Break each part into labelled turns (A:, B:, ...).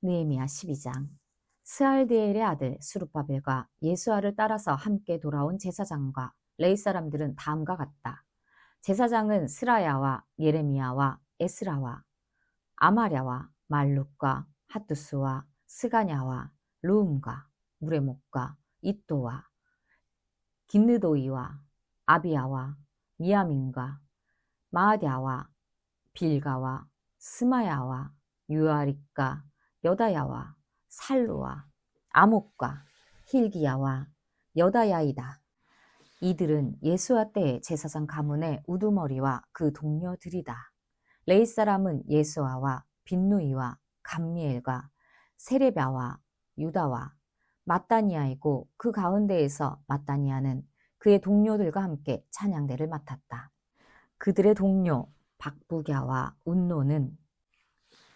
A: 느헤미야 12장 스알디엘의 아들 수르바벨과 예수아를 따라서 함께 돌아온 제사장과 레이 사람들은 다음과 같다. 제사장은 스라야와 예레미야와 에스라와 아마랴와 말룩과 하투스와 스가냐와 루움과 무레목과 이또와 긴느도이와 아비야와 미야민과 마아디아와 빌가와 스마야와 유아릭과 여다야와 살루와 아목과 힐기야와 여다야이다. 이들은 예수와 때의 제사장 가문의 우두머리와 그 동료들이다. 레이 사람은 예수아와 빈누이와 감미엘과 세레바와 유다와 마따니아이고 그 가운데에서 마따니아는 그의 동료들과 함께 찬양대를 맡았다. 그들의 동료 박부갸와 운노는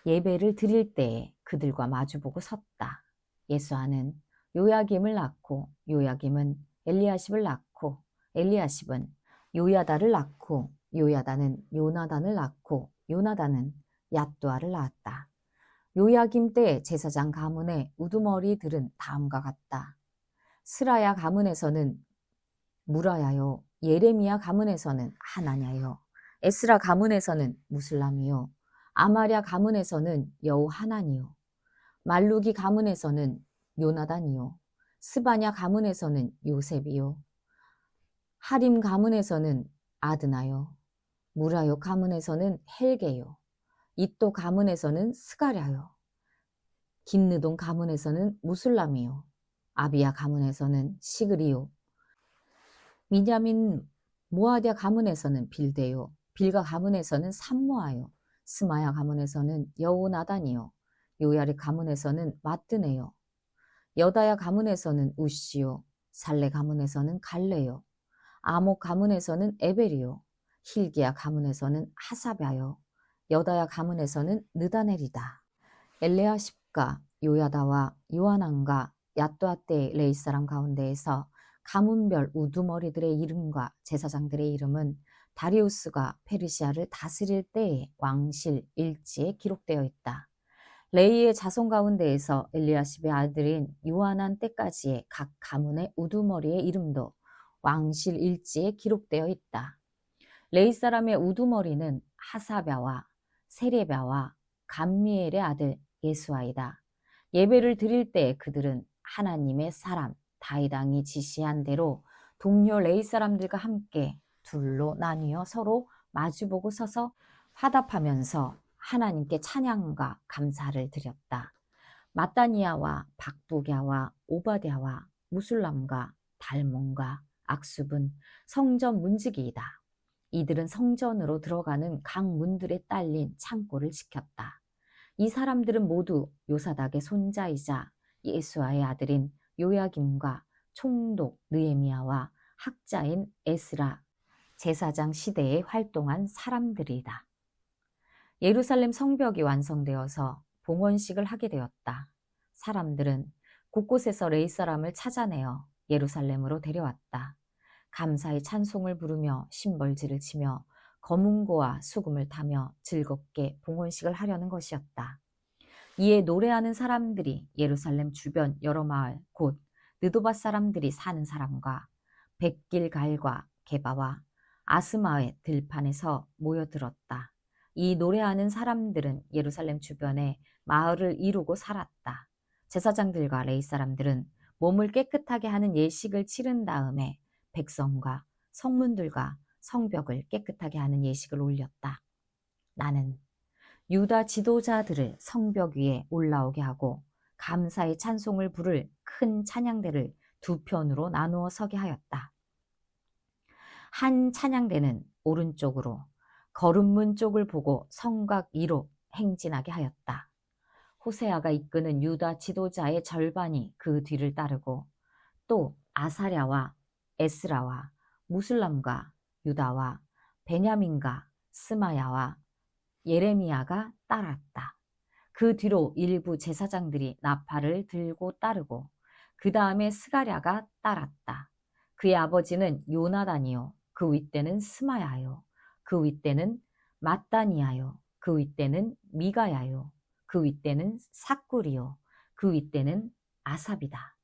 A: 예배를 드릴 때에 그들과 마주보고 섰다. 예수아는 요야김을 낳고 요야김은 엘리야십을 낳고 엘리야십은 요야다를 낳고 요야다는 요나단을 낳고 요나단은 얏두아를 낳았다. 요야김 때 제사장 가문의 우두머리들은 다음과 같다. 스라야 가문에서는 무라야요, 예레미야 가문에서는 하나냐요, 에스라 가문에서는 무슬람이요, 아마랴 가문에서는 여우 하나니요, 말루기 가문에서는 요나단이요, 스바냐 가문에서는 요셉이요, 하림 가문에서는 아드나요, 무라요 가문에서는 헬게요, 이또 가문에서는 스가랴요, 긴느동 가문에서는 무슬람이요, 아비야 가문에서는 시그리요, 미냐민 모아디아 가문에서는 빌데요, 빌가 가문에서는 삼모아요, 스마야 가문에서는 여우나단이요, 요야리 가문에서는 마뜨네요, 여다야 가문에서는 우시요, 살레 가문에서는 갈레요, 아목 가문에서는 에벨이요, 힐기야 가문에서는 하사바요, 여다야 가문에서는 느다넬이다. 엘레아 십가 요야다와 요하난과 야또아 때 레이 사람 가운데에서 가문별 우두머리들의 이름과 제사장들의 이름은 다리우스가 페르시아를 다스릴 때의 왕실 일지에 기록되어 있다. 레이의 자손 가운데에서 엘리야십의 아들인 요하난 때까지의 각 가문의 우두머리의 이름도 왕실 일지에 기록되어 있다. 레이 사람의 우두머리는 하사랴와 세레바와 감미엘의 아들 예수아이다. 예배를 드릴 때 그들은 하나님의 사람 다이당이 지시한 대로 동료 레이 사람들과 함께 둘로 나뉘어 서로 마주보고 서서 화답하면서 하나님께 찬양과 감사를 드렸다. 마따니아와 박부갸와 오바댜와 무술람과 달몬과 악숲은 성전 문지기이다. 이들은 성전으로 들어가는 각 문들에 딸린 창고를 지켰다. 이 사람들은 모두 요사닥의 손자이자 예수아의 아들인 요야김과 총독 느에미아와 학자인 에스라 제사장 시대에 활동한 사람들이다. 예루살렘 성벽이 완성되어서 봉헌식을 하게 되었다. 사람들은 곳곳에서 레이 사람을 찾아내어 예루살렘으로 데려왔다. 감사의 찬송을 부르며 심벌지를 치며 거문고와 수금을 타며 즐겁게 봉헌식을 하려는 것이었다. 이에 노래하는 사람들이 예루살렘 주변 여러 마을 곧 느도바 사람들이 사는 사람과 백길 갈과 게바와 아스마의 들판에서 모여들었다. 이 노래하는 사람들은 예루살렘 주변에 마을을 이루고 살았다. 제사장들과 레이 사람들은 몸을 깨끗하게 하는 예식을 치른 다음에 백성과 성문들과 성벽을 깨끗하게 하는 예식을 올렸다. 나는 유다 지도자들을 성벽 위에 올라오게 하고 감사의 찬송을 부를 큰 찬양대를 두 편으로 나누어 서게 하였다. 한 찬양대는 오른쪽으로 거름문 쪽을 보고 성곽 위로 행진하게 하였다. 호세아가 이끄는 유다 지도자의 절반이 그 뒤를 따르고 또 아사랴와 에스라와 무슬람과 유다와 베냐민과 스마야와 예레미야가 따랐다. 그 뒤로 일부 제사장들이 나팔을 들고 따르고 그 다음에 스가랴가 따랐다. 그의 아버지는 요나단이요. 그 윗대는 스마야요. 그 윗대는 마따니아요. 그 윗대는 미가야요. 그 윗대는 사꿀이요. 그 윗대는 아삽이다.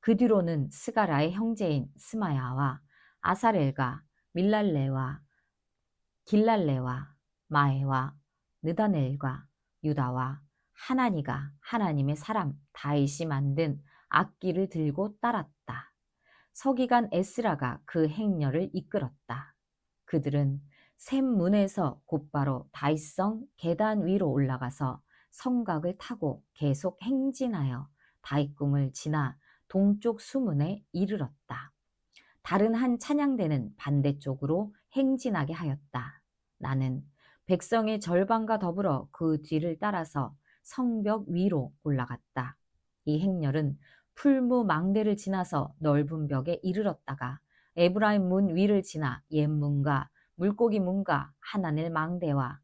A: 그 뒤로는 스가라의 형제인 스마야와 아사렐과 밀랄레와 길랄레와 마에와 느다넬과 유다와 하나니가 하나님의 사람 다윗이 만든 악기를 들고 따랐다. 서기관 에스라가 그 행렬을 이끌었다. 그들은 샘문에서 곧바로 다윗성 계단 위로 올라가서 성곽을 타고 계속 행진하여 다윗궁을 지나 동쪽 수문에 이르렀다. 다른 한 찬양대는 반대쪽으로 행진하게 하였다. 나는 백성의 절반과 더불어 그 뒤를 따라서 성벽 위로 올라갔다. 이 행렬은 풀무 망대를 지나서 넓은 벽에 이르렀다가 에브라임 문 위를 지나 옛 문과 물고기 문과 하나넬 망대와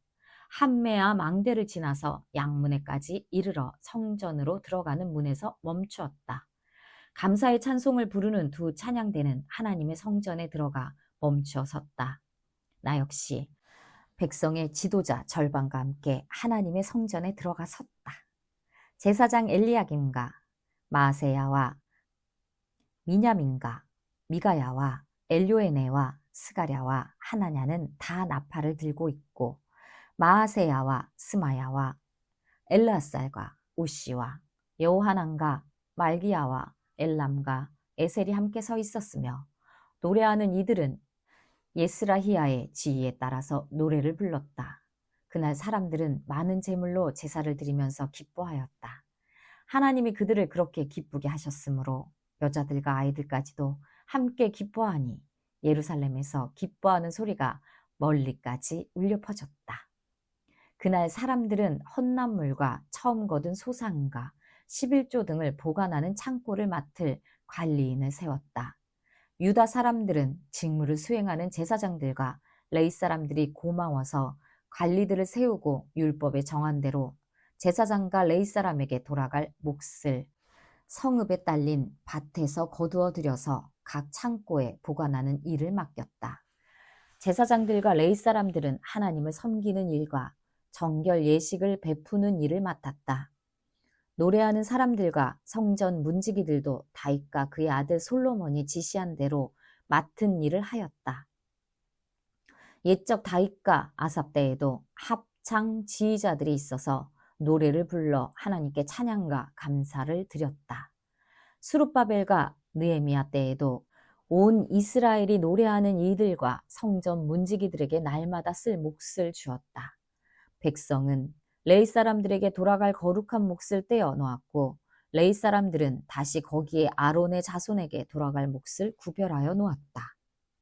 A: 한메아 망대를 지나서 양문에까지 이르러 성전으로 들어가는 문에서 멈추었다. 감사의 찬송을 부르는 두 찬양대는 하나님의 성전에 들어가 멈추어 섰다. 나 역시 백성의 지도자 절반과 함께 하나님의 성전에 들어가 섰다. 제사장 엘리야김과 마세야와 미냐민과 미가야와 엘요에네와 스가랴와 하나냐는 다 나팔을 들고 있고 마아세야와 스마야와 엘라살과 우시와 여호하난과 말기야와 엘람과 에셀이 함께 서 있었으며 노래하는 이들은 예스라히야의 지휘에 따라서 노래를 불렀다. 그날 사람들은 많은 제물로 제사를 드리면서 기뻐하였다. 하나님이 그들을 그렇게 기쁘게 하셨으므로 여자들과 아이들까지도 함께 기뻐하니 예루살렘에서 기뻐하는 소리가 멀리까지 울려 퍼졌다. 그날 사람들은 헌납물과 처음 거둔 소상과 11조 등을 보관하는 창고를 맡을 관리인을 세웠다. 유다 사람들은 직무를 수행하는 제사장들과 레이 사람들이 고마워서 관리들을 세우고 율법에 정한 대로 제사장과 레이 사람에게 돌아갈 몫을 성읍에 딸린 밭에서 거두어 들여서 각 창고에 보관하는 일을 맡겼다. 제사장들과 레이 사람들은 하나님을 섬기는 일과 정결 예식을 베푸는 일을 맡았다. 노래하는 사람들과 성전 문지기들도 다윗과 그의 아들 솔로몬이 지시한 대로 맡은 일을 하였다. 옛적 다윗과 아삽 때에도 합창 지휘자들이 있어서 노래를 불러 하나님께 찬양과 감사를 드렸다. 수룹바벨과 느에미아 때에도 온 이스라엘이 노래하는 이들과 성전 문지기들에게 날마다 쓸 몫을 주었다. 백성은 레이 사람들에게 돌아갈 거룩한 몫을 떼어 놓았고 레이 사람들은 다시 거기에 아론의 자손에게 돌아갈 몫을 구별하여 놓았다.